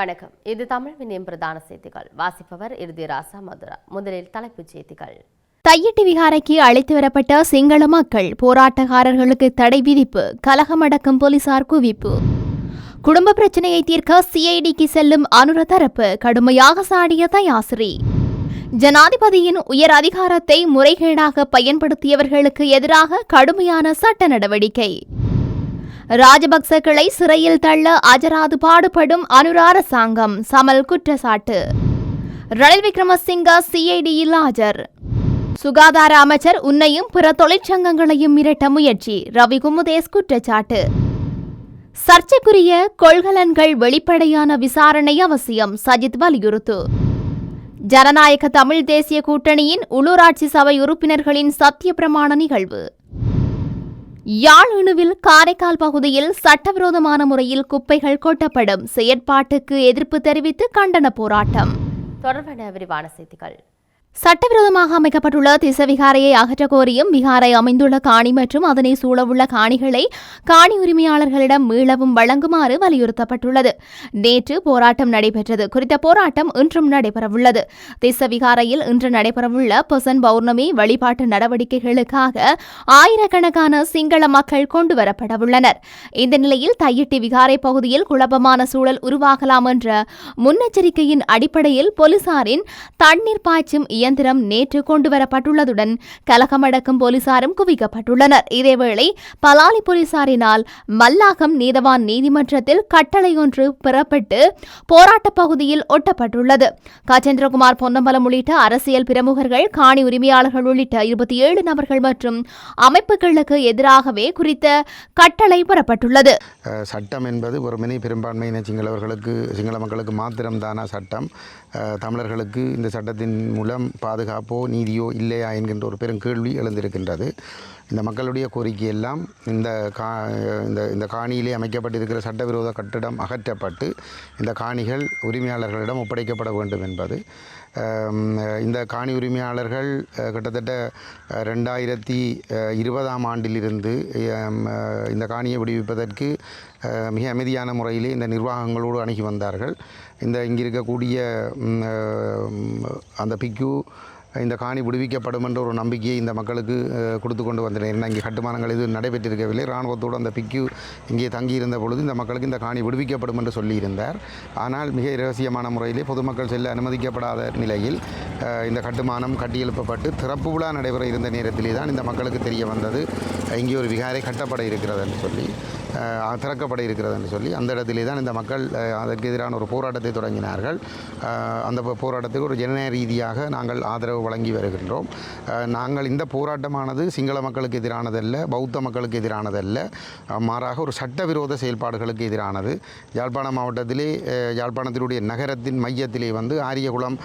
வணக்கம். இது தமிழ் வினியம் பிரதான செய்திகள். வாசிப்பவர் இறுதி ராசா மதுரா. முதலில் தலைப்புச் செய்திகள். தையிட்டு விகாரைக்கு அழைத்து வரப்பட்ட சிங்கள மக்கள் போராட்டக்காரர்களுக்கு தடை விதிப்பு கலகமடக்கும் போலீசார் குவிப்பு. குடும்ப பிரச்சனையை தீர்க்க சிஐடிக்கு செல்லும் அனுர தரப்பு கடுமையாக சாடிய தயாசிரி. ஜனாதிபதியின் உயர் அதிகாரத்தை முறைகேடாக பயன்படுத்தியவர்களுக்கு எதிராக கடுமையான சட்ட நடவடிக்கை. ராஜபக்சக்களை சிறையில் தள்ள அஜராது பாடுபடும் அனுர அரசாங்கம் சமல் குற்றச்சாட்டு. ரணில் விக்ரமசிங்க சிஐடியில் ஆஜர். சுகாதார அமைச்சர் உன்னையும் பிற தொழிற்சங்கங்களையும் மிரட்ட முயற்சி ரவி குமுதேஸ் குற்றச்சாட்டு. சர்ச்சைக்குரிய கொள்கலன்கள் வெளிப்படையான விசாரணை அவசியம் சஜித் வலியுறுத்து. ஜனநாயக தமிழ் தேசிய கூட்டணியின் உள்ளூராட்சி சபை உறுப்பினர்களின் சத்திய பிரமாண நிகழ்வு. யாழ் இணுவில் காரைக்கால் பகுதியில் சட்டவிரோதமான முறையில் குப்பைகள் கொட்டப்படும். செயற்பாட்டுக்கு எதிர்ப்பு தெரிவித்து கண்டன போராட்டம். தொடர்பான விரிவான செய்திகள். சட்டவிரோதமாக அமைக்கப்பட்டுள்ள திசவிகாரையை அகற்றக் கோரியும் விகாரை அமைந்துள்ள காணி மற்றும் அதனை சூழவுள்ள காணிகளை காணி உரிமையாளர்களிடம் மீளவும் வழங்குமாறு வலியுறுத்தப்பட்டுள்ளது. நேற்று போராட்டம் நடைபெற்றது. குறித்த போராட்டம் இன்றும் நடைபெறவுள்ளது. திசவிகாரையில் இன்று நடைபெறவுள்ள பொசன் பௌர்ணமி வழிபாட்டு நடவடிக்கைகளுக்காக ஆயிரக்கணக்கான சிங்கள மக்கள் கொண்டுவரப்படவுள்ளனர். இந்த நிலையில் தையிட்டி விகாரை பகுதியில் குழப்பமான சூழல் உருவாகலாம் என்ற முன்னெச்சரிக்கையின் அடிப்படையில் போலீசாரின் தண்ணீர் பாய்ச்சும் இயந்திரம் நேற்று கொண்டுவரப்பட்டுள்ளதுடன் கலகமடக்கும் போலீசாரும் குவிக்கப்பட்டுள்ளனர். இதேவேளை பலாலி போலீசாரினால் மல்லாகம் நீதவான் நீதிமன்றத்தில் கட்டளை ஒன்று பெறப்பட்டு போராட்டப் பகுதியில் ஒட்டப்பட்டுள்ளது. கஜேந்திரகுமார் பொன்னம்பலம் உள்ளிட்ட அரசியல் பிரமுகர்கள் காணி உரிமையாளர்கள் உள்ளிட்ட இருபத்தி ஏழு நபர்கள் மற்றும் அமைப்புகளுக்கு எதிராகவே குறித்த கட்டளை பெறப்பட்டுள்ளது. சட்டம் என்பது ஒரு மினி பெரும்பான்மையின சிங்களவர்களுக்கு சிங்கள மக்களுக்கு மாத்திரம்தான சட்டம். தமிழர்களுக்கு இந்த சட்டத்தின் மூலம் பாதுகாப்போ நீதியோ இல்லையா என்கின்ற ஒரு பெரும் கேள்வி எழுந்திருக்கின்றது. இந்த மக்களுடைய கோரிக்கை எல்லாம் இந்த கா இந்த இந்த காணியிலே அமைக்கப்பட்டிருக்கிற சட்டவிரோத கட்டிடம் அகற்றப்பட்டு இந்த காணிகள் உரிமையாளர்களிடம் ஒப்படைக்கப்பட வேண்டும் என்பது. இந்த காணி உரிமையாளர்கள் கிட்டத்தட்ட ரெண்டாயிரத்தி இருபதாம் ஆண்டிலிருந்து இந்த காணியை விடுவிப்பதற்கு மிக அமைதியான முறையிலே இந்த நிர்வாகங்களோடு அணுகி வந்தார்கள். இந்த இங்கே இருக்கக்கூடிய அந்த பிக்கு இந்த காணி விடுவிக்கப்படும் என்ற ஒரு நம்பிக்கையை இந்த மக்களுக்கு கொடுத்து கொண்டு வந்தனர். இங்கே கட்டுமானங்கள் எதுவும் நடைபெற்றிருக்கவில்லை. இராணுவத்தோடு அந்த பிக்கு இங்கே தங்கியிருந்த பொழுது இந்த மக்களுக்கு இந்த காணி விடுவிக்கப்படும் என்று சொல்லியிருந்தார். ஆனால் மிக இரகசியமான முறையிலே பொதுமக்கள் செல்ல அனுமதிக்கப்படாத நிலையில் இந்த கட்டுமானம் கட்டியெழுப்பப்பட்டு திறப்பு விழா நடைபெற இருந்த நேரத்திலே தான் இந்த மக்களுக்கு தெரிய வந்தது. இங்கே ஒரு விகாரை கட்டப்பட இருக்கிறது என்று சொல்லி திறக்கப்பட இருக்கிறது என்று சொல்லி அந்த இடத்திலே தான் இந்த மக்கள் அதற்கு எதிரான ஒரு போராட்டத்தை தொடங்கினார்கள். அந்த போராட்டத்துக்கு ஒரு ஜனநாயக ரீதியாக நாங்கள் ஆதரவு வழங்கி வருகின்றோம். நாங்கள் இந்த போராட்டமானது சிங்கள மக்களுக்கு எதிரானதல்ல பௌத்த மக்களுக்கு எதிரானதல்ல மாறாக ஒரு சட்டவிரோத செயல்பாடுகளுக்கு எதிரானது. யாழ்ப்பாண மாவட்டத்திலே யாழ்ப்பாணத்தினுடைய நகரத்தின் மையத்திலே வந்து ஆரியகுளம்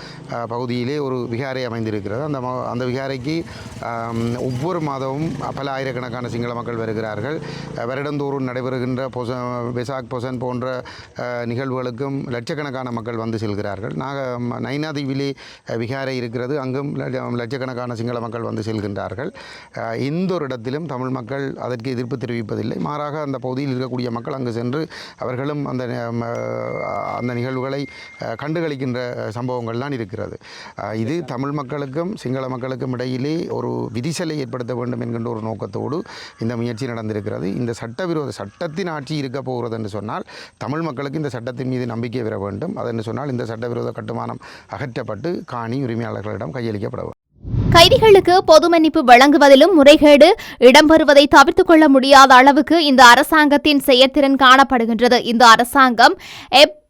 பகுதியிலே ஒரு விகாரை அமைந்திருக்கிறது. அந்த ம- அந்த விகாரைக்கு ஒவ்வொரு மாதமும் பல ஆயிரக்கணக்கான சிங்கள மக்கள் வருகிறார்கள். வருடந்தோறும் நடைபெறுகின்ற பொச பெசாக் பொசன் போன்ற நிகழ்வுகளுக்கும் லட்சக்கணக்கான மக்கள் வந்து செல்கிறார்கள். நாக நைனாதீவிலி விகாரை இருக்கிறது. அங்கும் லட்சக்கணக்கான சிங்கள மக்கள் வந்து செல்கின்றார்கள். எந்த ஒரு இடத்திலும் தமிழ் மக்கள் அதற்கு எதிர்ப்பு தெரிவிப்பதில்லை. மாறாக அந்த பகுதியில் இருக்கக்கூடிய மக்கள் அங்கு சென்று அவர்களும் அந்த அந்த நிகழ்வுகளை கண்டுகளிக்கின்ற சம்பவங்கள் சம்பவங்கள்லாம் இருக்கிறது. இது தமிழ் மக்களுக்கும் சிங்கள மக்களுக்கும் இடையிலே ஒரு விதிசலை ஏற்படுத்த வேண்டும் என்கின்ற ஒரு நோக்கத்தோடு இந்த முயற்சி நடந்திருக்கிறது. இந்த சட்டவிரோத சட்டத்தின் ஆட்சி இருக்க போகிறது என்று சொன்னால் தமிழ் மக்களுக்கு இந்த சட்டத்தின் மீது நம்பிக்கை பெற வேண்டும். அதென்று சொன்னால் இந்த சட்டவிரோத கட்டுமானம் அகற்றப்பட்டு காணி உரிமையாளர்களிடம் கையளிக்கப்பட கைதிகளுக்கு பொது மன்னிப்பு வழங்குவதிலும் முறைகேடு இடம்பெறுவதை தவிர்த்துக் கொள்ள முடியாத அளவுக்கு இந்த அரசாங்கத்தின் செயற்திறன் காணப்படுகின்றது. இந்த அரசாங்கம்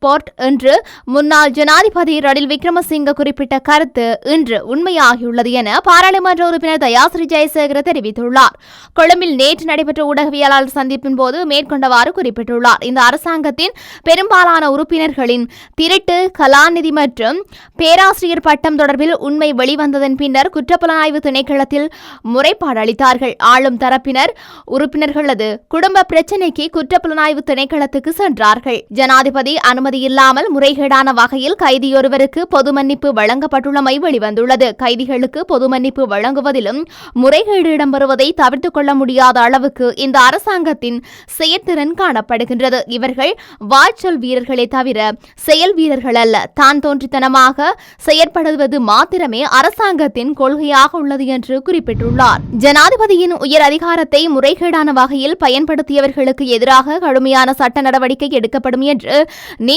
எப்போர்ட் என்று முன்னாள் ஜனாதிபதி ரணில் விக்ரமசிங்க குறிப்பிட்ட கருத்து இன்று உண்மையாகியுள்ளது என பாராளுமன்ற உறுப்பினர் தயாசிரி ஜெயசேகர தெரிவித்துள்ளார். கொழும்பில் நேற்று நடைபெற்ற ஊடகவியலாளர் சந்திப்பின் போது மேற்கொண்டவாறு குறிப்பிட்டுள்ளார். இந்த அரசாங்கத்தின் பெரும்பாலான உறுப்பினர்களின் திருட்டு கலாநிதி மற்றும் பேராசிரியர் பட்டம் தொடர்பில் உண்மை வெளிவந்ததன் பின்னர் குற்றப்புலனாய்வு திணைக்களத்தில் முறைப்பாடு அளித்தார்கள். ஆளும் தரப்பினர் உறுப்பினர்களது குடும்ப பிரச்சினைக்கு குற்றப்புலனாய்வு திணைக்களத்துக்கு சென்றார்கள். ஜனாதிபதி அனுமதி அனுமதி இல்லாமல் முறைகேடான வகையில் கைதியொருவருக்கு பொது மன்னிப்பு வழங்கப்பட்டுள்ளமை வெளிவந்துள்ளது. கைதிகளுக்கு பொது மன்னிப்பு வழங்குவதிலும் முறைகேடு இடம்பெறுவதை தவிர்த்துக் கொள்ள முடியாத அளவுக்கு இந்த அரசாங்கத்தின் செயற்திறன் காணப்படுகின்றது. இவர்கள் வாய்ச்சொல் வீரர்களே தவிர செயல் வீரர்கள் அல்ல. தான் தோன்றித்தனமாக செயற்படுவது மாத்திரமே அரசாங்கத்தின் கொள்கையாக உள்ளது என்று குறிப்பிட்டுள்ளார். ஜனாதிபதியின் உயர் அதிகாரத்தை முறைகேடான வகையில் பயன்படுத்தியவர்களுக்கு எதிராக கடுமையான சட்ட நடவடிக்கை எடுக்கப்படும் என்று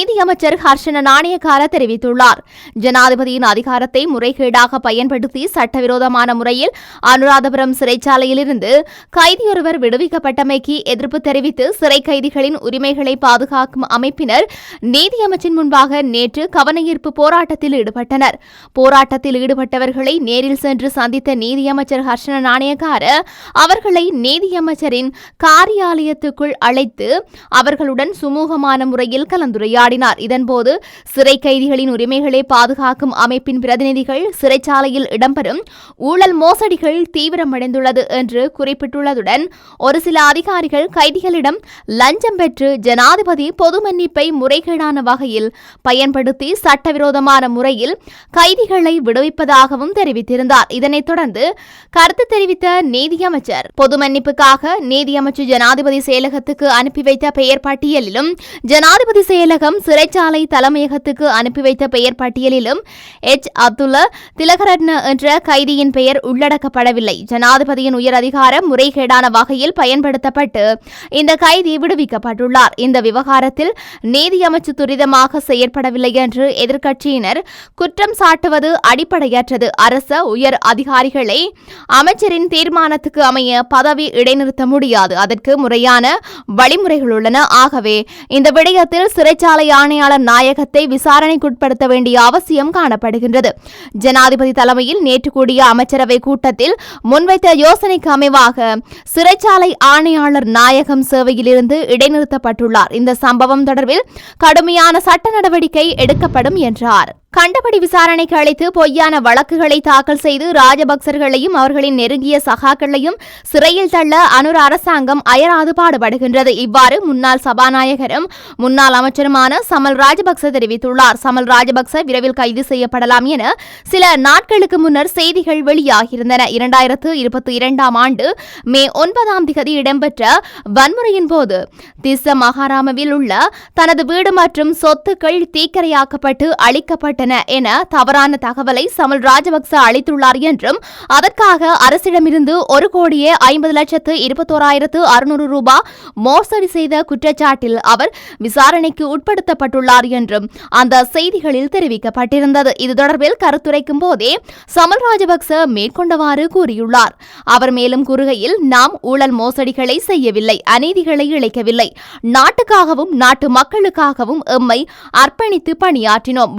நீதியமைச்சர் ஹர்ஷன நாணயக்கார தெரிவித்துள்ளார். ஜனாதிபதியின் அதிகாரத்தை முறைகேடாக பயன்படுத்தி சட்டவிரோதமான முறையில் அனுராதபுரம் சிறைச்சாலையிலிருந்து கைதியொருவர் விடுவிக்கப்பட்டமைக்கு எதிர்ப்பு தெரிவித்து சிறை கைதிகளின் உரிமைகளை பாதுகாக்கும் அமைப்பினர் நீதியமைச்சின் முன்பாக நேற்று கவனஈர்ப்பு போராட்டத்தில் ஈடுபட்டனர். போராட்டத்தில் ஈடுபட்டவர்களை நேரில் சென்று சந்தித்த நீதியமைச்சர் ஹர்ஷன நாணயக்கார அவர்களை நீதியமைச்சரின் காரியாலயத்துக்குள் அழைத்து அவர்களுடன் சுமூகமான முறையில் கலந்துரையாடினார் இதன்போது சிறை கைதிகளின் உரிமைகளை பாதுகாக்கும் அமைப்பின் பிரதிநிதிகள் சிறைச்சாலையில் இடம்பெறும் ஊழல் மோசடிகள் தீவிரமடைந்துள்ளது என்று குறிப்பிட்டுள்ளதுடன் ஒரு சில அதிகாரிகள் கைதிகளிடம் லஞ்சம் பெற்று ஜனாதிபதி பொது மன்னிப்பை முறைகேடான வகையில் பயன்படுத்தி சட்டவிரோதமான முறையில் கைதிகளை விடுவிப்பதாகவும் தெரிவித்திருந்தார். இதனைத் தொடர்ந்து கருத்து தெரிவித்த நீதியமைச்சர் பொது மன்னிப்புக்காக நீதியமைச்சர் ஜனாதிபதி செயலகத்துக்கு அனுப்பி வைத்த பெயர் பட்டியலிலும் ஜனாதிபதி செயலகம் சிறைச்சாலை தலைமையகத்துக்கு அனுப்பி வைத்த பெயர் பட்டியலிலும் எச். அப்துல்லா திலகரட்ன என்ற கைதியின் பெயர் உள்ளடக்கப்படவில்லை. ஜனாதிபதியின் உயர் அதிகாரம் முறைகேடான வகையில் பயன்படுத்தப்பட்டு இந்த கைதி விடுவிக்கப்பட்டுள்ளார். இந்த விவகாரத்தில் நீதியமைச்சு துரிதமாக செயற்படவில்லை என்று எதிர்க்கட்சியினர் குற்றம் சாட்டுவது அடிப்படையற்றது. அரச உயர் அதிகாரிகளை அமைச்சரின் தீர்மானத்துக்கு அமைய பதவி இடைநிறுத்த முடியாது. அதற்கு முறையான வழிமுறைகள் உள்ளன. ஆகவே இந்த விடயத்தில் சிறைச்சாலை ஆணையாளர் நாயகத்தை விசாரணைக்குட்படுத்த வேண்டிய அவசியம் காணப்படுகின்றது. ஜனாதிபதி தலைமையில் நேற்று கூடிய அமைச்சரவை கூட்டத்தில் முன்வைத்த யோசனைக்கு அமைவாக சிறைச்சாலை ஆணையாளர் நாயகம் சேவையிலிருந்து இடைநிறுத்தப்பட்டுள்ளார். இந்த சம்பவம் தொடர்பில் கடுமையான சட்ட நடவடிக்கை எடுக்கப்படும் என்றார். கண்டபடி விசாரணைக்கு அழைத்து பொய்யான வழக்குகளை தாக்கல் செய்து ராஜபக்சர்களையும் அவர்களின் நெருங்கிய சகாக்களையும் சிறையில் தள்ள அனுர அரசாங்கம் அயராது பாடுபடுகின்றது இவ்வாறு முன்னாள் சபாநாயகரும் முன்னாள் அமைச்சருமான சமல் ராஜபக்ச தெரிவித்துள்ளார். சமல் ராஜபக்ச விரைவில் கைது செய்யப்படலாம் என சில நாட்களுக்கு முன்னர் செய்திகள் வெளியாகியிருந்தன. இரண்டாயிரத்து இருபத்தி இரண்டாம் ஆண்டு மே ஒன்பதாம் திகதி இடம்பெற்ற வன்முறையின் போது திஸ்ஸ மகாராமவில் உள்ள தனது வீடு மற்றும் சொத்துக்கள் தீக்கரையாக்கப்பட்டு அளிக்கப்பட்டு செய்யப்பட்டன என தவறான தகவலை சமல் ராஜபக்ச அளித்துள்ளார் என்றும் அதற்காக அரசிடமிருந்து ஒரு கோடியே ஐம்பது லட்சத்து இருபத்தோராயிரத்து அறுநூறு ரூபாய் மோசடி செய்த குற்றச்சாட்டில் அவர் விசாரணைக்கு உட்படுத்தப்பட்டுள்ளார் என்றும் அந்த செய்திகளில் தெரிவிக்கப்பட்டிருந்தது. இது தொடர்பில் கருத்துரைக்கும் போதே சமல் ராஜபக்ச மேற்கொண்டவாறு கூறியுள்ளார். அவர் மேலும் கூறுகையில் நாம் ஊழல் மோசடிகளை செய்யவில்லை அநீதிகளை இழைக்கவில்லை. நாட்டுக்காகவும் நாட்டு மக்களுக்காகவும் எம்மை அர்ப்பணித்து பணியாற்றினோம்.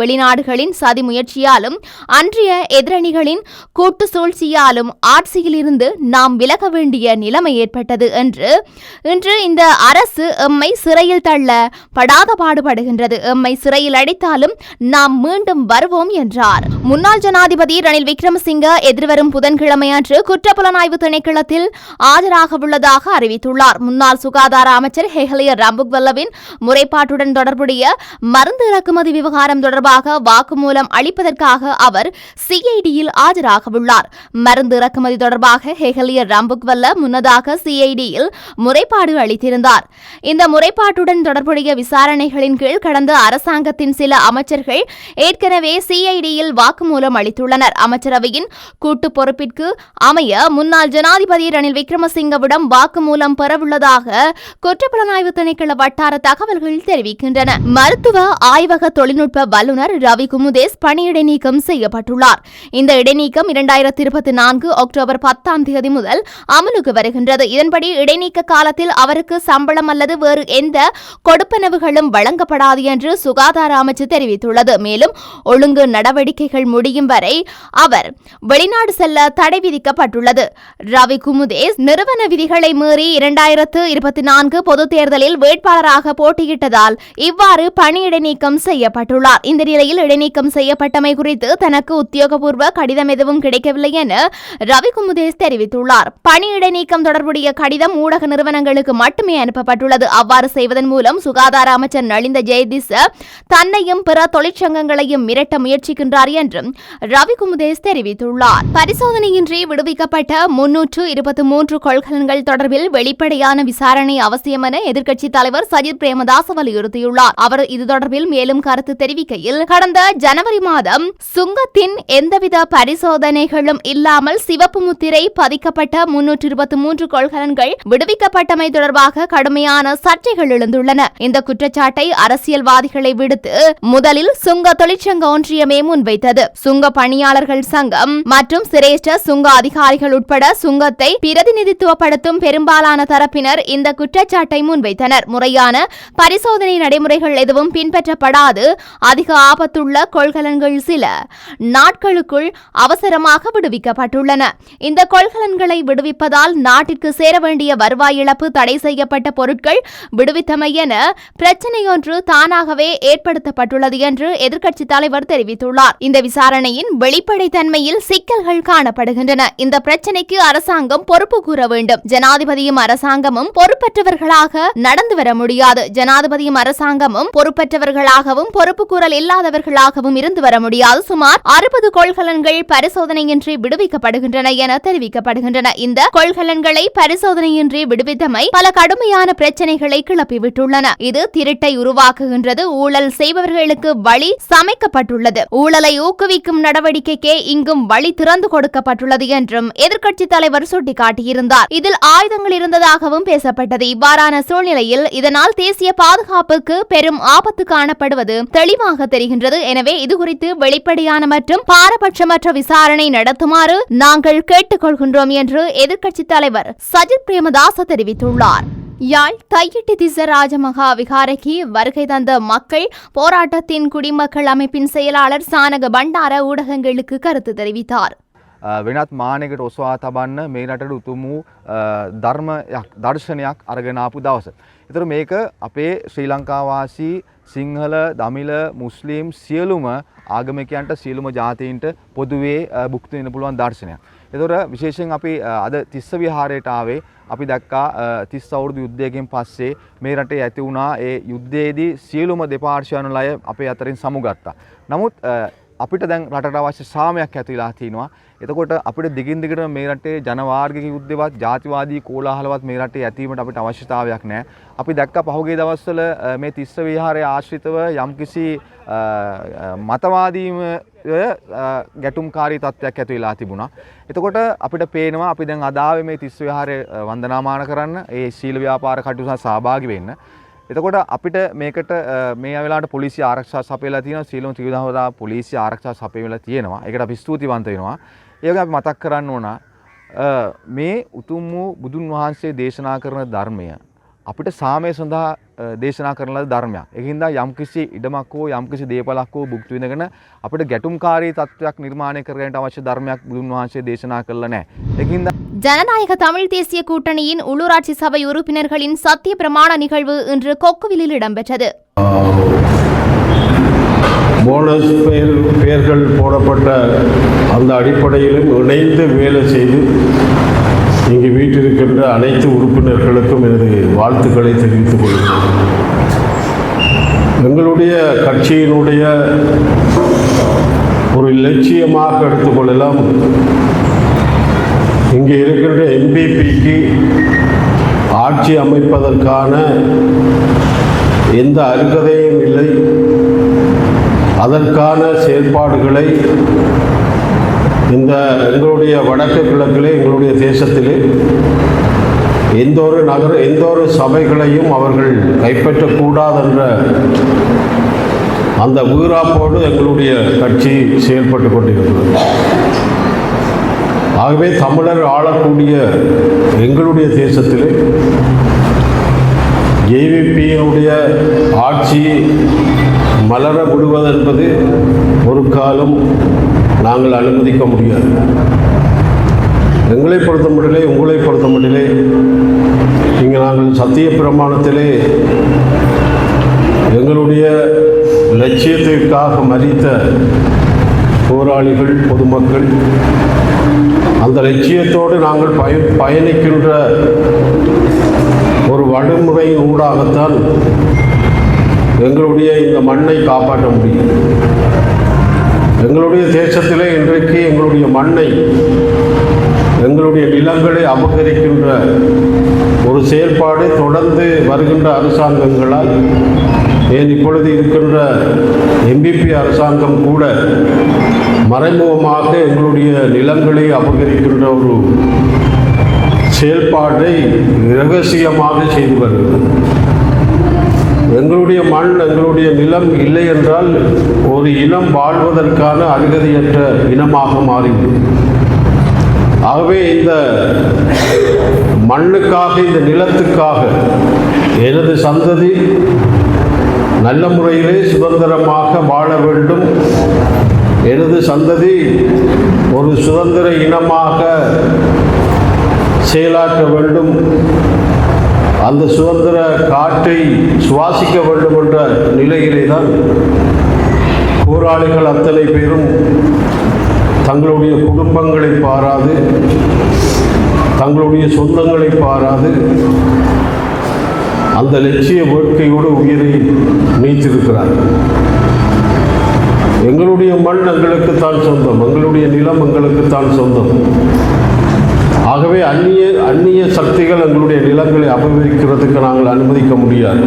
எதிரணிகளின் சதி முயற்சியாலும் அன்றைய எதிரணிகளின் கூட்டு சூழ்ச்சியாலும் ஆட்சியிலிருந்து நாம் விலக வேண்டிய நிலைமை ஏற்பட்டது என்று இன்று இந்த அரசு எம்மை சிறையில் தள்ள படாத பாடுபடுகின்றது. எம்மை சிறையில் அடைத்தாலும் நாம் மீண்டும் வருவோம் என்றார். முன்னாள் ஜனாதிபதி ரணில் விக்ரமசிங்க எதிர்வரும் புதன்கிழமை அன்று குற்றப்புலனாய்வு திணைக்களத்தில் ஆஜராக உள்ளதாக அறிவித்துள்ளார். முன்னாள் சுகாதார அமைச்சர் ஹெஹலிய ரம்புக்வல்லவின் முறைப்பாட்டுடன் தொடர்புடைய மருந்து இறக்குமதி விவகாரம் தொடர்பாக வாக்குமூலம் அளிப்பதற்காக அவர் சிஐடியில் ஆஜராகவுள்ளார். மருந்து இறக்குமதி தொடர்பாக ஹெகலியர் ரம்புக்வல்ல முன்னதாக சிஐடியில் முறைப்பாடு அளித்திருந்தார். இந்த முறைப்பாட்டுடன் தொடர்புடைய விசாரணைகளின் கீழ் கடந்த அரசாங்கத்தின் சில அமைச்சர்கள் ஏற்கனவே சிஐடியில் வாக்குமூலம் அளித்துள்ளனர். அமைச்சரவையின் கூட்டு பொறுப்பிற்கு அமைய முன்னாள் ஜனாதிபதி ரணில் விக்ரமசிங்கவிடம் வாக்குமூலம் பெறவுள்ளதாக குற்றப்புலனாய்வு திணைக்கள வட்டார தகவல்கள் தெரிவிக்கின்றன. மருத்துவ ஆய்வக தொழில்நுட்ப வல்லுநர் ரவி குமுதேஸ் பணி இடைநீக்கம் செய்யப்பட்டுள்ளார். இந்த இடைநீக்கம் இரண்டாயிரத்தி இருபத்தி நான்கு அக்டோபர் பத்தாம் தேதி முதல் அமலுக்கு வருகின்றது. இதன்படி இடைநீக்க காலத்தில் அவருக்கு சம்பளம் அல்லது வேறு எந்த கொடுப்பனவுகளும் வழங்கப்படாது என்று சுகாதார அமைச்சு தெரிவித்துள்ளது. மேலும் ஒழுங்கு நடவடிக்கைகள் முடியும் வரை அவர் வெளிநாடு செல்ல தடை விதிக்கப்பட்டுள்ளது. ரவி குமுதேஸ் நிறுவன விதிகளை மீறி இரண்டாயிரத்து இருபத்தி நான்கு பொதுத் தேர்தலில் வேட்பாளராக போட்டியிட்டதால் இவ்வாறு பணி இடைநீக்கம் செய்யப்பட்டுள்ளார். இந்த நிலையில் நீக்கம் இடைநீக்கம் செய்யப்பட்டமை குறித்து தனக்கு உத்தியோகபூர்வ கடிதம் எதுவும் கிடைக்கவில்லை என ரவி குமுதேஷ் தெரிவித்துள்ளார். பணி இடைநீக்கம் தொடர்புடைய கடிதம் ஊடக நிறுவனங்களுக்கு மட்டுமே அனுப்பப்பட்டுள்ளது. அவ்வாறு செய்வதன் மூலம் சுகாதார அமைச்சர் நலிந்த ஜெயதிச தன்னையும் பிற தொழிற்சங்கங்களையும் மிரட்ட முயற்சிக்கின்றார் என்றும் ரவி குமுதேஷ் தெரிவித்துள்ளார். பரிசோதனையின்றி விடுவிக்கப்பட்ட முன்னூற்று இருபத்தி மூன்று கொள்கலன்கள் தொடர்பில் வெளிப்படையான விசாரணை அவசியம் என எதிர்க்கட்சித் தலைவர் சஜித் பிரேமதாஸ் வலியுறுத்தியுள்ளார். அவர் இது தொடர்பில் மேலும் கருத்து தெரிவிக்கையில் கடந்த ஜனவரி மாதம் சுங்கத்தின் எந்தவித பரிசோதனைகளும் இல்லாமல் சிவப்பு முத்திரை பதிக்கப்பட்ட முன்னூற்று இருபத்தி மூன்று கொள்கலன்கள் விடுவிக்கப்பட்டமை தொடர்பாக கடுமையான சர்ச்சைகள் எழுந்துள்ளன. இந்த குற்றச்சாட்டை அரசியல்வாதிகளை விடுத்து முதலில் சுங்க தொழிற்சங்க ஒன்றியமே முன்வைத்தது. சுங்க பணியாளர்கள் சங்கம் மற்றும் சிரேஷ்ட சுங்க அதிகாரிகள் உட்பட சுங்கத்தை பிரதிநிதித்துவப்படுத்தும் பெரும்பாலான தரப்பினர் இந்த குற்றச்சாட்டை முன்வைத்தனர். முறையான பரிசோதனை நடைமுறைகள் எதுவும் பின்பற்றப்படாது. அதிக ஆபத்துள்ள கொள்கலன்கள் சில நாட்களுக்குள் அவசரமாக விடுவிக்கப்பட்டுள்ளன. இந்த கொள்கலன்களை விடுவிப்பதால் நாட்டிற்கு சேர வேண்டிய வருவாய் இழப்பு தடை செய்யப்பட்ட பொருட்கள் விடுவித்தமை என பிரச்சனையொன்று தானாகவே ஏற்படுத்தப்பட்டுள்ளது என்று எதிர்க்கட்சித் தலைவர் தெரிவித்துள்ளார். இந்த விசாரணையின் வெளிப்படைத்தன்மையில் சிக்கல்கள் காணப்படுகின்றன. இந்த பிரச்சனைக்கு அரசாங்கம் பொறுப்பு கூற வேண்டும். ஜனாதிபதியும் அரசாங்கமும் பொறுப்பற்றவர்களாக நடந்து வர முடியாது. ஜனாதிபதியும் அரசாங்கமும் பொறுப்பற்றவர்களாகவும் பொறுப்பு கூறல் இல்லாதவர்களாக இல்லாதவர்களாகவும் இருந்து வர முடியாது. சுமார் அறுபது கொள்கலன்கள் பரிசோதனையின்றி விடுவிக்கப்படுகின்றன என தெரிவிக்கப்படுகின்றன. இந்த கொள்கலன்களை பரிசோதனையின்றி விடுவித்தமை பல கடுமையான பிரச்சனைகளை கிளப்பிவிட்டுள்ளன. இது திருட்டை உருவாக்குகின்றது. ஊழல் செய்பவர்களுக்கு வழி சமைக்கப்பட்டுள்ளது. ஊழலை ஊக்குவிக்கும் நடவடிக்கைக்கே இங்கும் வழி திறந்து கொடுக்கப்பட்டுள்ளது என்றும் எதிர்க்கட்சி தலைவர் சுட்டிக்காட்டியிருந்தார். இதில் ஆயுதங்கள் இருந்ததாகவும் பேசப்பட்டது. இவ்வாறான சூழ்நிலையில் இதனால் தேசிய பாதுகாப்புக்கு பெரும் ஆபத்து காணப்படுவது தெளிவாக தெரிகின்றது எனவே இதுகுறித்து வெளிப்படையான மற்றும் பாரபட்சமற்ற விசாரணை நடத்துமாறு நாங்கள் கேட்டுக்கொள்கின்றோம் என்று எதிர்க்கட்சித் தலைவர் சஜித் பிரேமதாச தெரிவித்துள்ளார் யாழ் தையிட்டி திச ராஜமகா விகாரைக்கு வருகை தந்த மக்கள் போராட்டத்தின் குடிமக்கள் அமைப்பின் செயலாளர் சானக பண்டார ஊடகங்களுக்கு கருத்து தெரிவித்தார் අ, වෙනත් මානයකට ඔස්වා තබන්න මේ රටට උතුම් වූ අ, ධර්මයක් දර්ශනයක් අරගෙනාපු දවස. එතර මේක අපේ ශ්‍රී ලංකාවාසී සිංහල දමිල මුස්ලිම් සියලුම ආගමිකයන්ට සියලුම ජාතීන්ට පොදුවේ බුක්තිවෙන පුළුවන් දර්ශනයක්. එතොර විශේෂෙන් අපි අ, අද තිස්ස විහාරයට ආවේ අපි දැක්කා තිස් අවුරුදු යුද්ධයකින් පස්සේ මේ රටේ ඇති වුණා ඒ යුද්ධයේදී සියලුම දෙපාර්ශයන ලය අපේ අතරින් සමුගත්තා. නමුත් අ, අපිට දැන් රටට අවශ්‍ය සාමයක් ඇතිලා තිනවා. එතකොට අපිට දිගින් දිගට මේ රටේ ජනවාර්ගික යුද්ධවත් ජාතිවාදී කෝලාහලවත් මේ රටේ ඇතිවීමට අපිට අවශ්‍යතාවයක් නැහැ. අපි දැක්ක පහුගිය දවස්වල අ, මේ තිස්ස විහාරය ආශ්‍රිතව යම්කිසි අ, අ, මතවාදීමය අ, ගැටුම්කාරී තත්ත්වයක් ඇති වෙලා තිබුණා. එතකොට අපිට පේනවා අපි දැන් අදාවේ මේ තිස්ස විහාරය අ, වන්දනාමාන කරන්න ඒ ශීල ව්‍යාපාර කටයුතු සහ සහභාගී වෙන්න. එතකොට අපිට මේකට අ, මේ වෙලාවට පොලිසිය ආරක්ෂා සපයලා තියෙනවා සීලම ත්‍රිවිධ හමුදා පොලිසිය ආරක්ෂා සපයලා තියෙනවා. ඒකට අපි ස්තුතිවන්ත වෙනවා. ඒ වගේ අපි මතක් කරන්න ඕන අ, මේ උතුම් වූ බුදුන් වහන්සේ දේශනා කරන ධර්මය අපිට සාමය සඳහා අ, දේශනා කරන ලද ධර්මයක්. ඒකින්ද යම්කිසි ඉඩමක් හෝ යම්කිසි දේපලක් හෝ භුක්ති විඳගෙන අපිට ගැටුම්කාරී තත්ත්වයක් නිර්මාණය කරගන්නට අවශ්‍ය ධර්මයක් බුදුන් වහන්සේ දේශනා කළා නැහැ. ඒකින්ද ஜனநாயக தமிழ் தேசிய கூட்டணியின் உள்ளூராட்சி சபை உறுப்பினர்களின் சத்திய பிரமாண நிகழ்வு இன்று கொக்குவிலில் இடம்பெற்றது போனஸ் பெயர் பெயர்கள் போடப்பட்ட அந்த அடிப்படையிலும் இணைந்து வேலை செய்து இங்கு வீட்டிருக்கின்ற அனைத்து உறுப்பினர்களுக்கும் எனது வாழ்த்துக்களை தெரிவித்துக் கொள்கிறேன். எங்களுடைய கட்சியினுடைய ஒரு லட்சியமாக எடுத்துக்கொள்ளலாம் இங்கே இருக்கின்ற எம்பிபிக்கு ஆட்சி அமைப்பதற்கான எந்த அருகதையும் இல்லை. அதற்கான செயல்பாடுகளை இந்த எங்களுடைய வடக்கு கிழக்கிலே எங்களுடைய தேசத்திலே எந்த ஒரு நகர் எந்த ஒரு சபைகளையும் அவர்கள் கைப்பற்றக்கூடாதென்ற அந்த வீராப்போடு எங்களுடைய கட்சி செயல்பட்டு கொண்டிருக்கிறது. ஆகவே தமிழர் ஆளக்கூடிய எங்களுடைய தேசத்திலே ஏவிபியினுடைய ஆட்சி மலர விடுவதென்பது ஒரு காலம் நாங்கள் அனுமதிக்க முடியாது. எங்களை பொறுத்தமட்டிலே உங்களை பொறுத்தமட்டிலே இங்கே நாங்கள் சத்திய பிரமாணத்திலே எங்களுடைய லட்சியத்திற்காக மறித்த போராளிகள் பொதுமக்கள் அந்த லட்சியத்தோடு நாங்கள் பய பயணிக்கின்ற ஒரு வழிமுறையின் ஊடாகத்தான் எங்களுடைய இந்த மண்ணை காப்பாற்ற முடியும். எங்களுடைய தேசத்திலே இன்றைக்கு எங்களுடைய மண்ணை எங்களுடைய நிலங்களை அபகரிக்கின்ற ஒரு செயல்பாடு தொடர்ந்து வருகின்ற அரசாங்கங்களால் ஏன் இப்பொழுது இருக்கின்ற எம்பிபி அரசாங்கம் கூட மறைமுகமாக எங்களுடைய நிலங்களை அபகரிக்கின்ற ஒரு செயல்பாட்டை இரகசியமாக செய்து வருகிறது. எங்களுடைய மண் எங்களுடைய நிலம் இல்லை என்றால் ஒரு இனம் வாழ்வதற்கான அருகதையற்ற இனமாக மாறிவிடும். ஆகவே இந்த மண்ணுக்காக இந்த நிலத்துக்காக எனது சந்ததி நல்ல முறையிலே சுதந்திரமாக வாழ வேண்டும். எனது சந்ததி ஒரு சுதந்திர இனமாக செயலாற்ற வேண்டும். அந்த சுதந்திர காற்றை சுவாசிக்க வேண்டும் என்ற நிலையிலே தான் போராளிகள் அத்தனை பேரும் தங்களுடைய குடும்பங்களை பாராது தங்களுடைய சொந்தங்களை பாராது அந்த லட்சிய வேட்கையோடு உயிரை நீச்சிருக்கிறார் எங்களுடைய மண் எங்களுக்கு தான் சொந்தம் எங்களுடைய நிலம் எங்களுக்கு தான் சொந்தம். ஆகவே அந்நிய அந்நிய சக்திகள் எங்களுடைய நிலங்களை அபகரிக்கிறதுக்கு நாங்கள் அனுமதிக்க முடியாது.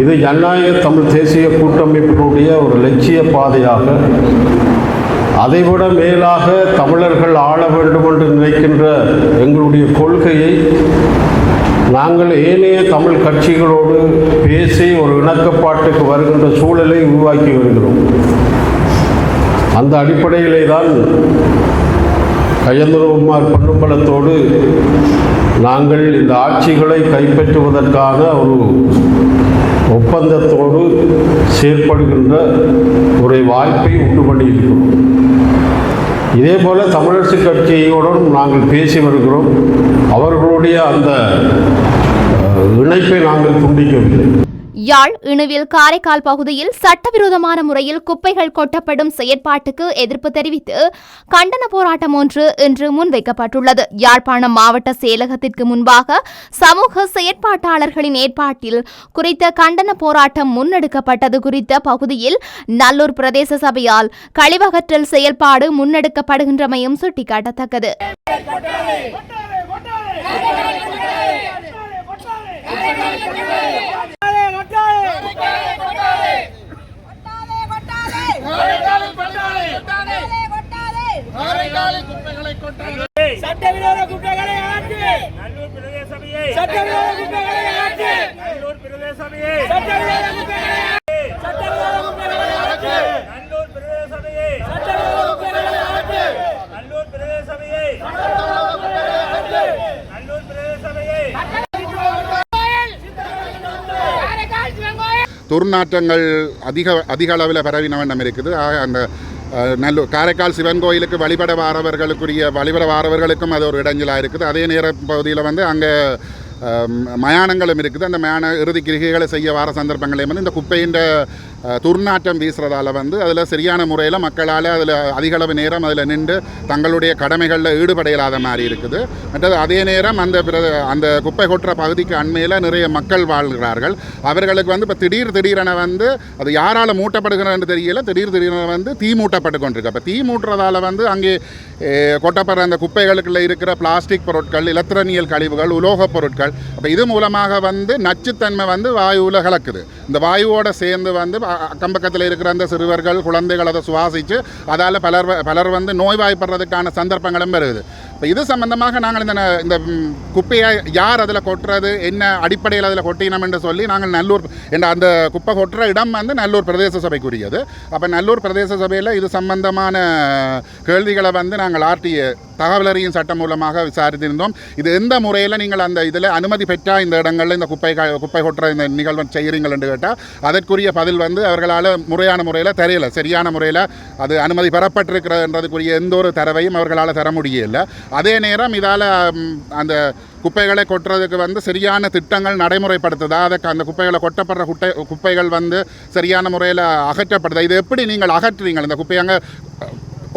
இது ஜனநாயக தமிழ் தேசிய கூட்டமைப்பினுடைய ஒரு லட்சிய பாதையாக அதைவிட மேலாக தமிழர்கள் ஆள வேண்டும் என்று நினைக்கின்ற எங்களுடைய கொள்கையை நாங்கள் ஏனைய தமிழ் கட்சிகளோடு பேசி ஒரு இணக்கப்பாட்டுக்கு வருகின்ற சூழலை உருவாக்கி வருகிறோம். அந்த அடிப்படையிலே தான் கயந்திரகுமார் பொன்னும்பலத்தோடு நாங்கள் இந்த ஆட்சிகளை கைப்பற்றுவதற்கான ஒரு ஒப்பந்தத்தோடு செயற்படுகின்ற ஒரு வாய்ப்பை உண்டு பண்ணியிருக்கிறோம். இதே போல் தமிழரசு கட்சியோடும் நாங்கள் பேசி வருகிறோம். அவர்களுடைய அந்த இணைப்பை நாங்கள் துண்டிக்கவில்லை. யாழ் இணுவில் காரைக்கால் பகுதியில் சட்டவிரோதமான முறையில் குப்பைகள் கொட்டப்படும் செயற்பாட்டுக்கு எதிர்ப்பு தெரிவித்து கண்டன போராட்டம் ஒன்று இன்று முன்வைக்கப்பட்டுள்ளது யாழ்ப்பாணம் மாவட்ட செயலகத்திற்கு முன்பாக சமூக செயற்பாட்டாளர்களின் ஏற்பாட்டில் குறித்த கண்டன போராட்டம் முன்னெடுக்கப்பட்டது குறித்த பகுதியில் நல்லூர் பிரதேச சபையால் கழிவகற்றல் செயல்பாடு முன்னெடுக்கப்படுகின்றமையும் சுட்டிக்காட்டத்தக்கது சட்டவிரோத குப்பைகளை அகற்று நல்லூர் பிரதேச சட்டவிரோத குப்பைகளை அகற்று நல்லூர் பிரதேச சட்டவிரோத குப்பைகளை சட்டவிரோத குப்பைகளை அகற்று நல்லூர் பிரதேச சபையை சட்டவிரோத குப்பைகளை அகற்று நல்லூர் பிரதேச சபையை நல்லூர் பிரதேச சபையை துர்நாற்றங்கள் அதிக அதிக அளவில் பரவின வண்ணம் இருக்குது. ஆக அந்த நல்லூர் காரைக்கால் சிவன் கோயிலுக்கு வழிபட வாரவர்களுக்குரிய வழிபட வாரவர்களுக்கும் அது ஒரு இடைஞ்சலாக இருக்குது. அதே நேர பகுதியில் வந்து அங்கே மயானங்களும் இருக்குது. அந்த மயான இறுதி கிரிகைகளை செய்ய வார சந்தர்ப்பங்களையும் வந்து இந்த குப்பையின் துர்நாற்றம் வீசுறதால வந்து அதில் சரியான முறையில் மக்களால் அதில் அதிகளவு நேரம் அதில் நின்று தங்களுடைய கடமைகளில் ஈடுபட இயலாத மாதிரி இருக்குது. மற்றது அதே நேரம் அந்த அந்த குப்பை கொட்டுற பகுதிக்கு அண்மையில் நிறைய மக்கள் வாழ்கிறார்கள். அவர்களுக்கு வந்து இப்போ திடீர் திடீரென வந்து அது யாரால் மூட்டப்படுகிறன்னு தெரியல. திடீர் திடீரென வந்து தீ மூட்டப்பட்டு கொண்டிருக்கு. அப்போ தீ மூட்டுறதால வந்து அங்கே கொட்டப்படுற அந்த குப்பைகளுக்குள்ள இருக்கிற பிளாஸ்டிக் பொருட்கள் இலத்திரனியல் கழிவுகள் உலோகப் பொருட்கள் அப்போ இது மூலமாக வந்து நச்சுத்தன்மை வந்து வாயுவில் கலக்குது. இந்த வாயுவோடு சேர்ந்து வந்து அக்கம்பக்கத்தில் இருக்கிற அந்த சிறுவர்கள் குழந்தைகள் அதை சுவாசித்து அதால் பலர் பலர் வந்து நோய்வாய்ப்படுறதுக்கான சந்தர்ப்பங்களும் வருது. இப்போ இது சம்பந்தமாக நாங்கள் இந்த இந்த குப்பையை யார் அதில் கொட்டுறது என்ன அடிப்படையில் அதில் கொட்டினோம் என்று சொல்லி நாங்கள் நல்லூர் என்ற அந்த குப்பை கொட்டுற இடம் வந்து நல்லூர் பிரதேச சபைக்குரியது. அப்போ நல்லூர் பிரதேச சபையில் இது சம்பந்தமான கேள்விகளை வந்து நாங்கள் ஆர்டிஏ தகவல் அறியும் சட்டம் மூலமாக விசாரித்திருந்தோம். இது எந்த முறையில் நீங்கள் அந்த இதில் அனுமதி பெற்றால் இந்த இடங்களில் இந்த குப்பை க- குப்பை கொட்டுற இந்த நிகழ்வு செய்கிறீங்கள் என்று கேட்டால் அதற்குரிய பதில் வந்து அவர்களால் முறையான முறையில் தெரியல. சரியான முறையில் அது அனுமதி பெறப்பட்டிருக்கிறதுன்றதுக்குரிய எந்த ஒரு தரவையும் அவர்களால் தர முடியல. அதே நேரம் இதால் அந்த குப்பைகளை கொட்டுறதுக்கு வந்து சரியான திட்டங்கள் நடைமுறைப்படுத்துதா? அதுக்கு அந்த குப்பைகளை கொட்டப்படுற குட்டை குப்பைகள் வந்து சரியான முறையில் அகற்றப்படுதா? இது எப்படி நீங்கள் அகற்றுறீங்க? இந்த குப்பையாங்க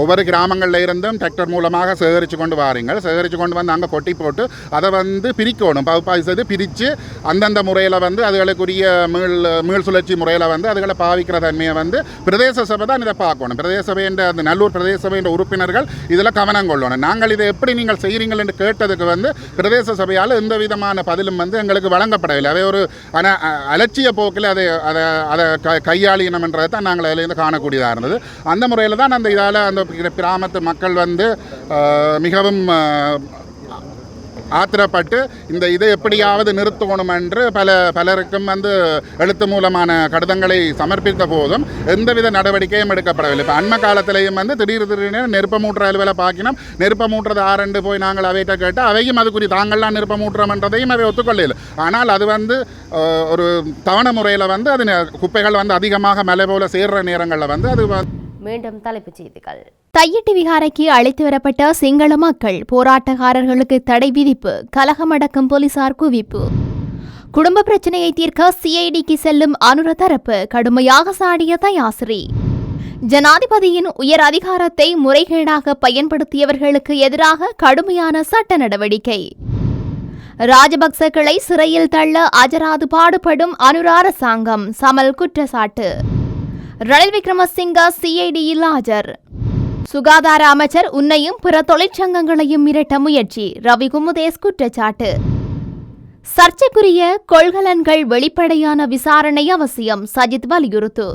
ஒவ்வொரு கிராமங்களில் இருந்தும் டிராக்டர் மூலமாக சேகரித்து கொண்டு வாரீங்க சேகரித்து கொண்டு வந்து அங்கே கொட்டி போட்டு அதை வந்து பிரிக்கணும். பகுப்பாய்வு செய்து பிரித்து அந்தந்த முறையில் வந்து அதுகளுக்குரிய மீள் மீள் சுழற்சி முறையில் வந்து அதுகளை பாவிக்கிற தன்மையை வந்து பிரதேச சபை தான் இதை பார்க்கணும். பிரதேச சபைன்ற அந்த நல்லூர் பிரதேச சபையின் உறுப்பினர்கள் இதில் கவனம் கொள்ளணும். நாங்கள் இதை எப்படி நீங்கள் செய்கிறீங்கள் என்று கேட்டதுக்கு வந்து பிரதேச சபையால் எந்த விதமான பதிலும் வந்து எங்களுக்கு வழங்கப்படவில்லை. அதை ஒரு ஆனால் அலட்சிய போக்கில் அதை அதை அதை க கையாளினம்ன்றதை தான் நாங்கள் அதிலேருந்து காணக்கூடியதாக இருந்தது. அந்த முறையில் தான் அந்த இதால் அந்த கிராமத்து மக்கள் வந்து மிகவும் ஆத்திரப்பட்டு இந்த இதை எப்படியாவது நிறுத்தணும் என்று பல பலருக்கும் வந்து எழுத்து மூலமான கடிதங்களை சமர்ப்பித்த போதும் எந்தவித நடவடிக்கையும் எடுக்கப்படவில்லை. இப்போ அண்மை காலத்திலையும் வந்து திடீர் திடீர்னு நெருப்ப மூட்டுற அலுவலை பார்க்கணும் நெருப்ப மூட்டுறது ஆரண்டு போய் நாங்கள் அவைகிட்ட கேட்டு அவையும் அதுக்குரிய தாங்கள்லாம் நெருப்ப மூட்டுறோம்ன்றதையும் அவை ஒத்துக்கொள்ளல ஆனால் அது வந்து ஒரு தவணை முறையில் வந்து அது குப்பைகள் வந்து அதிகமாக மலை போல சேர்ற நேரங்களில் வந்து அது மீண்டும் தலைப்புச் செய்திகள். கையெட்டு விகாரைக்கு அழைத்து வரப்பட்ட சிங்கள மக்கள் போராட்டக்காரர்களுக்கு தடை விதிப்பு கலகமடக்கும் போலீசார் குவிப்பு. குடும்ப பிரச்சனையை தீர்க்க சிஐடிக்கு செல்லும் அனுர தரப்பு கடுமையாக சாடிய தயாசிரி. ஜனாதிபதியின் உயர் அதிகாரத்தை முறைகேடாக பயன்படுத்தியவர்களுக்கு எதிராக கடுமையான சட்ட நடவடிக்கை. ராஜபக்சக்களை சிறையில் தள்ள அஜராது பாடுபடும் அனுர அரசாங்கம் சமல் குற்றச்சாட்டு. ரணில் விக்ரமசிங்க சிஐடியில் ஆஜர். சுகாதார அமைச்சர் உன்னையும் பிற தொழிற்சங்கங்களையும் மிரட்ட முயற்சி. ரவி குமுதேஸ் குற்றச்சாட்டு. சர்ச்சைக்குரிய கொள்கலன்கள் வெளிப்படையான விசாரணை அவசியம் சஜித் வலியுறுத்து.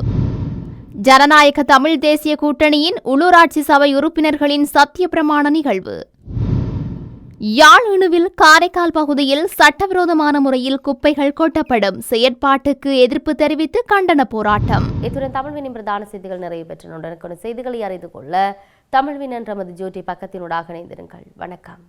ஜனநாயக தமிழ் தேசிய கூட்டணியின் உள்ளூராட்சி சபை உறுப்பினர்களின் சத்திய பிரமாண நிகழ்வு. யாழ்ணுவில் காரைக்கால் பகுதியில் சட்டவிரோதமான முறையில் குப்பைகள் கொட்டப்படும். செயற்பாட்டுக்கு எதிர்ப்பு தெரிவித்து கண்டன போராட்டம். இத்துடன் தமிழ்வினின் பிரதான செய்திகள் நிறைவு பெற்றன செய்திகளை அறிந்து கொள்ள தமிழ்வினன் நமது ஜோட்டி பக்கத்தினூடாக இணைந்திருங்கள். வணக்கம்.